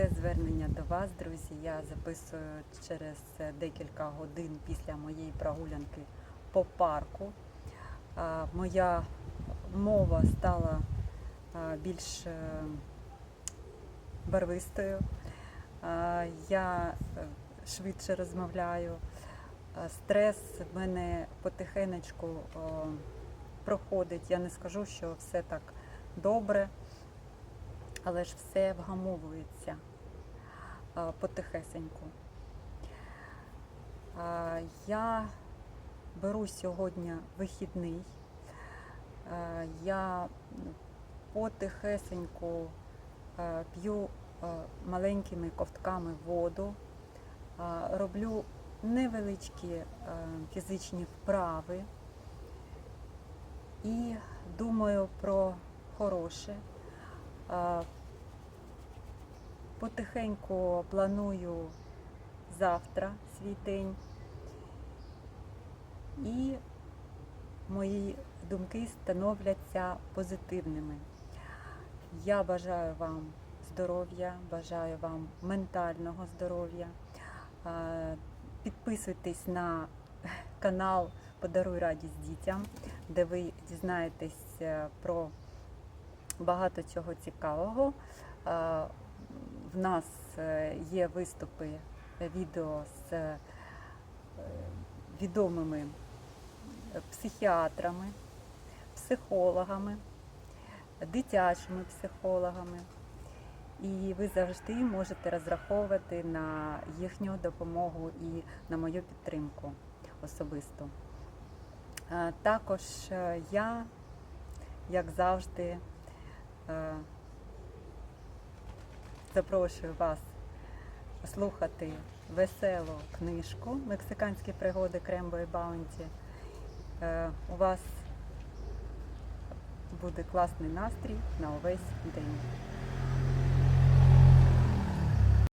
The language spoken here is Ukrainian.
Це звернення до вас, друзі. Я записую через декілька годин після моєї прогулянки по парку. Моя мова стала більш е, барвистою. Я е, швидше розмовляю. Стрес в мене потихенечку проходить. Я не скажу, що все так добре, але ж все вгамовується а, потихесеньку. Я беру сьогодні вихідний. Я потихесеньку п'ю маленькими ковтками воду, роблю невеличкі фізичні вправи і думаю про хороше. А, Потихеньку планую завтра свій день. І мої думки становляться позитивними. Я бажаю вам здоров'я, бажаю вам ментального здоров'я. Підписуйтесь на канал Подаруй радість дітям, де ви дізнаєтесь е, про багато чого цікавого. В нас е, є виступи, е, відео з е, відомими психіатрами, психологами, дитячими психологами. І ви завжди можете розраховувати на їхню допомогу і на мою підтримку особисто. Е, Також е, я, як завжди, е, запрошую вас слухати веселу книжку Мексиканські пригоди Крембо і Баунті. Е, У вас буде класний настрій на увесь день.